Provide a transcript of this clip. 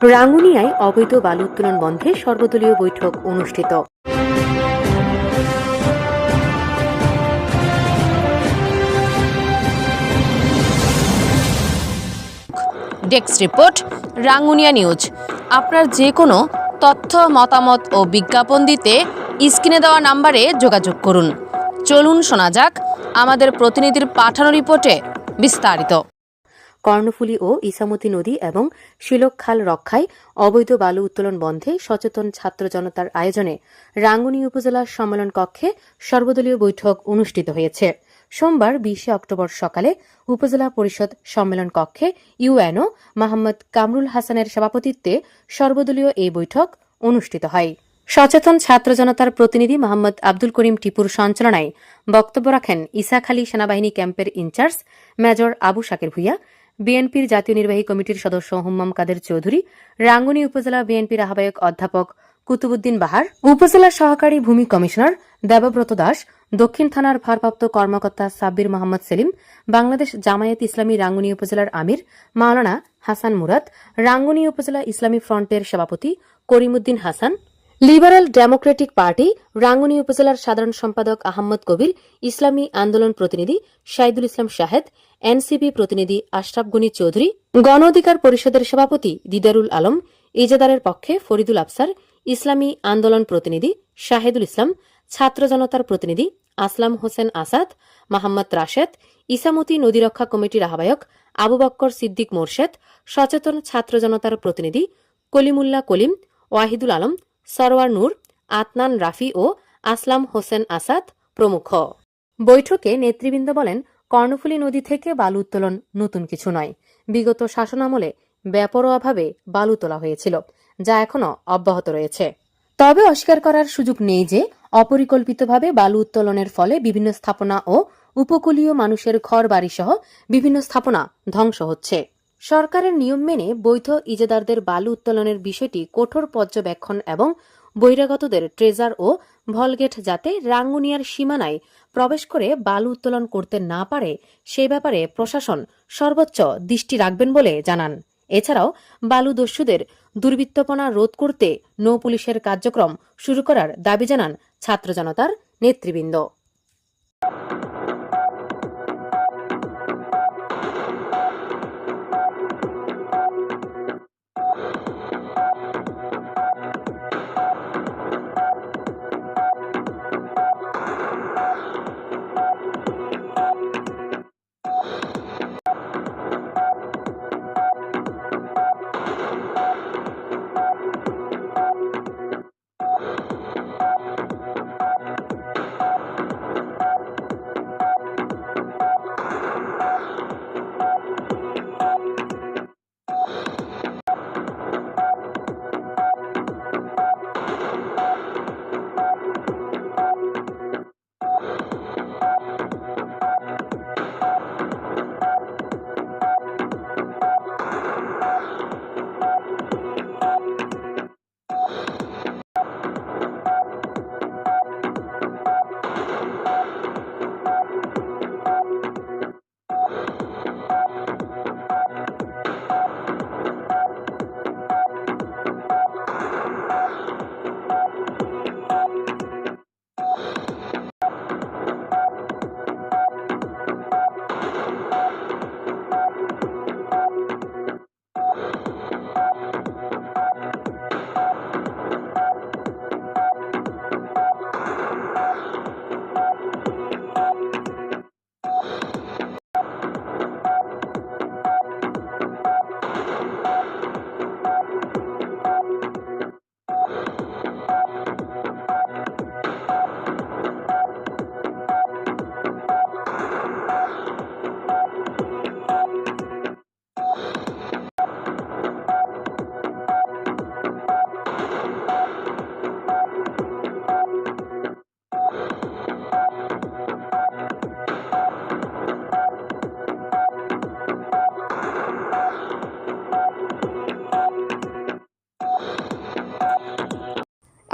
রাঙ্গুনিয়ায় অবৈধ বালু উত্তোলন বন্ধে সর্বদলীয় বৈঠক অনুষ্ঠিত। Desk report, Rangunia news. আপনার যে কোনো তথ্য, মতামত ও বিজ্ঞাপন দিতে স্ক্রিনে দেওয়া নাম্বারে যোগাযোগ করুন। চলুন শোনা যাক আমাদের প্রতিনিধির পাঠানো রিপোর্টে বিস্তারিত। কর্ণফুলী ও ইসামতি নদী এবং শিলক খাল রক্ষায় অবৈধ বালু উত্তোলন বন্ধে সচেতন ছাত্র জনতার আয়োজনে রাঙ্গুনি উপজেলা সম্মেলন কক্ষে সর্বদলীয় বৈঠক অনুষ্ঠিত হয়েছে। সোমবার বিশে অক্টোবর সকালে উপজেলা পরিষদ সম্মেলন কক্ষে ইউএনও মোহাম্মদ কামরুল হাসানের সভাপতিত্বে সর্বদলীয় এই বৈঠক অনুষ্ঠিত হয়। সচেতন ছাত্র জনতার প্রতিনিধি মোহাম্মদ আব্দুল করিম টিপুর সঞ্চালনায় বক্তব্য রাখেন ইসাখালী সেনাবাহিনী ক্যাম্পের ইনচার্জ মেজর আবু শাকের ভুইয়া বিএনপির জাতীয় নির্বাহী কমিটির সদস্য হুম্মাম কাদের চৌধুরী, রাঙ্গুনি উপজেলা বিএনপির আহ্বায়ক অধ্যাপক কুতুবুদ্দিন বাহার, উপজেলা সহকারী ভূমি কমিশনার দেবব্রত দাস, দক্ষিণ থানার ভারপ্রাপ্ত কর্মকর্তা সাব্বির মোহাম্মদ সেলিম, বাংলাদেশ জামায়াত ইসলামী রাঙ্গুনি উপজেলার আমির মাওলানা হাসান মুরাদ, রাঙ্গুনি উপজেলা ইসলামী ফ্রন্টের সভাপতি Karimuddin Hasan Liberal Democratic Party, Rangunia উপজেলার সাধারণ সম্পাদক আহমদ কবির, ইসলামী আন্দোলন প্রতিনিধি শাহিদুল ইসলাম শাহেদ, এনসিপি প্রতিনিধি আশরাফ গনি চৌধুরী, গণ অধিকার পরিষদের সভাপতি দিদারুল আলম ইজাদারের পক্ষে ফরিদুল আফসার, ইসলামী আন্দোলন প্রতিনিধি শাহেদুল ইসলাম, ছাত্র জনতার প্রতিনিধি আসলাম হোসেন আসাদ মাহমদ রাশেদ, ইসামতি নদী রক্ষা কমিটির আহ্বায়ক আবু বক্কর সিদ্দিক মোরশেদ, সচেতন ছাত্র জনতার প্রতিনিধি কলিমুল্লাহ কলিম, ওয়াহিদুল আলম সরওয়ার নূর আতনান রাফি ও আসলাম হোসেন আসাদ প্রমুখ। বৈঠকে নেতৃবৃন্দ বলেন, কর্ণফুলী নদী থেকে বালু উত্তোলন নতুন কিছু নয়। বিগত শাসনামলে বেপরোয়াভাবে বালু তোলা হয়েছিল, যা এখনও অব্যাহত রয়েছে। তবে অস্বীকার করার সুযোগ নেই যে, অপরিকল্পিতভাবে বালু উত্তোলনের ফলে বিভিন্ন স্থাপনা ও উপকূলীয় মানুষের ঘর বাড়িসহ বিভিন্ন স্থাপনা ধ্বংস হচ্ছে। সরকারের নিয়ম মেনে বৈধ ইজাদারদের বালু উত্তোলনের বিষয়টি কঠোর পর্যবেক্ষণ এবং বহিরাগতদের ট্রেজার ও ভলগেট যাতে রাঙ্গুনিয়ার সীমানায় প্রবেশ করে বালু উত্তোলন করতে না পারে, সে ব্যাপারে প্রশাসন সর্বোচ্চ দৃষ্টি রাখবেন বলে জানান। এছাড়াও বালু দস্যুদের দুর্বৃত্তপনা রোধ করতে নৌ পুলিশের কার্যক্রম শুরু করার দাবি জানান ছাত্র জনতার নেতৃবৃন্দ।